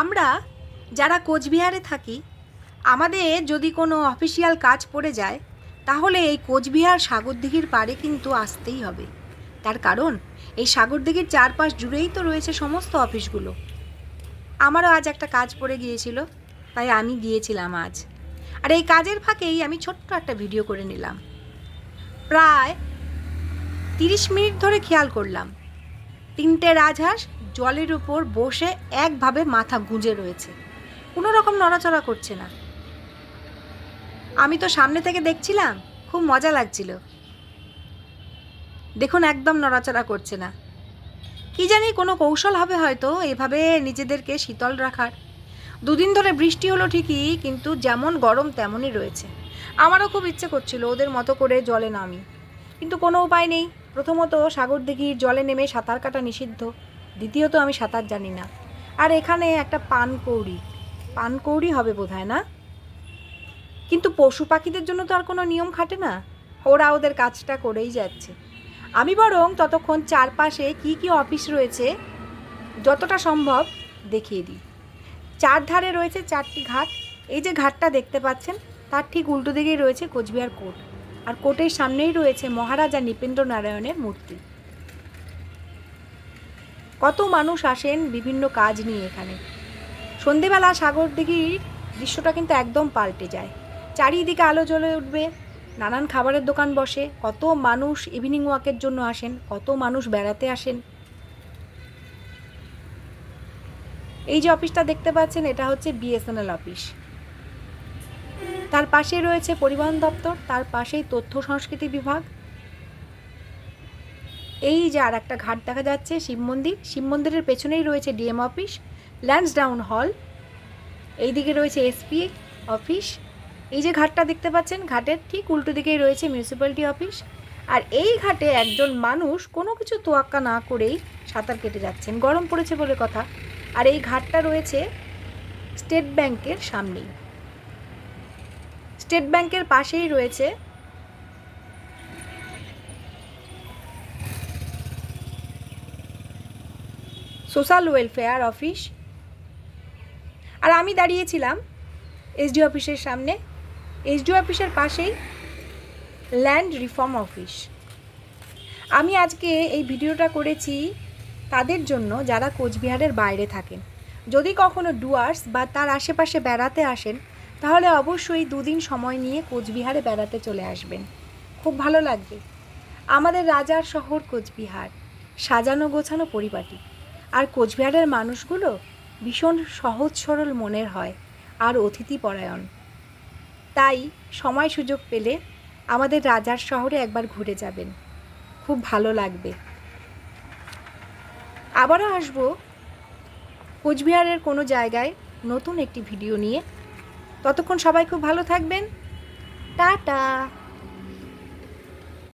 আমরা যারা কোচবিহারে থাকি, আমাদের যদি কোনো অফিসিয়াল কাজ পড়ে যায়, তাহলে এই কোচবিহার সাগরদিঘির পাড়ে কিন্তু আসতেই হবে। তার কারণ, এই সাগরদিঘির চারপাশ জুড়েই তো রয়েছে সমস্ত অফিসগুলো। আমারও আজ একটা কাজ পড়ে গিয়েছিল, তাই আমি গিয়েছিলাম আজ। আর এই কাজের ফাঁকেই আমি ছোট্ট একটা ভিডিও করে নিলাম। প্রায় তিরিশ মিনিট ধরে খেয়াল করলাম তিনটে রাজহাঁস জলের উপর বসে একভাবে মাথা গুঁজে রয়েছে। কোনো রকম নড়াচড়া করছে না। আমি তো সামনে থেকে দেখছিলাম, খুব মজা লাগছিল। দেখুন, একদম নড়াচড়া করছে না। কি জানি কোনো কৌশল হবে হয়তো এভাবে নিজেদেরকে শীতল রাখার। দুদিন ধরে বৃষ্টি হলো ঠিকই, কিন্তু যেমন গরম তেমনই রয়েছে। আমারও খুব ইচ্ছে করছিল ওদের মতো করে জলে নামি। কিন্তু কোনো উপায় নেই। প্রথমত সাগর দিঘির জলে নেমে সাঁতার কাটা নিষিদ্ধ, দ্বিতীয়ত আমি সাঁতার জানি না। আর এখানে একটা পানকৌড়ি পানকৌড়ি হবে বোধ না? কিন্তু পশু পাখিদের জন্য তো আর কোনো নিয়ম খাটে না। ওরা ওদের কাজটা করেই যাচ্ছে। আমি বরং ততক্ষণ চারপাশে কি কি অফিস রয়েছে, যতটা সম্ভব দেখিয়ে দিই। চার ধারে রয়েছে চারটি ঘাট। এই যে ঘাটটা দেখতে পাচ্ছেন, তার ঠিক উল্টো দিকেই রয়েছে কোচবিহার কোর্ট। আর কোর্টের সামনেই রয়েছে মহারাজা নৃপেন্দ্র নারায়ণের মূর্তি। কত মানুষ আসেন বিভিন্ন কাজ নিয়ে এখানে। সন্ধেবেলা সাগর দিঘির দৃশ্যটা কিন্তু একদম পাল্টে যায়। চারিদিকে আলো জ্বলে উঠবে, নানান খাবারের দোকান বসে, কত মানুষ ইভিনিং ওয়াকের জন্য আসেন, কত মানুষ বেড়াতে আসেন। এই যে অফিসটা দেখতে পাচ্ছেন, এটা হচ্ছে বিএসএনএল অফিস তার পাশে রয়েছে পরিবহন দপ্তর, তার পাশেই তথ্য সংস্কৃতি বিভাগ। এই যে আর একটা ঘাট দেখা যাচ্ছে, শিব মন্দির। শিব মন্দিরের পেছনেই রয়েছে ডিএম অফিস, ল্যান্সডাউন হল। এইদিকে রয়েছে এসপি অফিস। এই যে ঘাটটা দেখতে পাচ্ছেন, ঘাটের ঠিক উল্টো দিকেই রয়েছে মিউনিসিপ্যালিটি অফিস। আর এই ঘাটে একজন মানুষ কোনো কিছু তোয়াক্কা না করেই সাঁতার কেটে যাচ্ছেন। গরম পড়েছে বলে কথা। আর এই ঘাটটা রয়েছে স্টেট ব্যাংকের সামনেই। স্টেট ব্যাংকের পাশেই রয়েছে। Social welfare office. আর আমি দাঁড়িয়েছিলাম এসডি অফিসের সামনে। এসডি অফিসের পাশেই ল্যান্ড রিফর্ম অফিস। আমি আজকে এই ভিডিওটা করেছি তাদের জন্য যারা কোচবিহারের বাইরে থাকেন। যদি কখনো ডুয়ার্স বা তার আশেপাশে বেড়াতে আসেন তাহলে অবশ্যই দুদিন সময় নিয়ে কোচবিহারে বেড়াতে চলে আসবেন। খুব ভালো লাগবে। আমাদের রাজার শহর কোচবিহার, সাজানো গোছানো পরিপাটি। আর কোচবিহারের মানুষগুলো ভীষণ সহজ সরল মনের হয় আর অতিথি পরায়ণ তাই সময় সুযোগ পেলে আমাদের রাজার শহরে একবার ঘুরে যাবেন। খুব ভালো লাগবে। আবারও আসব কোচবিহারের কোনো জায়গায় নতুন একটি ভিডিও নিয়ে। ততক্ষণ সবাই খুব ভালো থাকবেন। টাটা।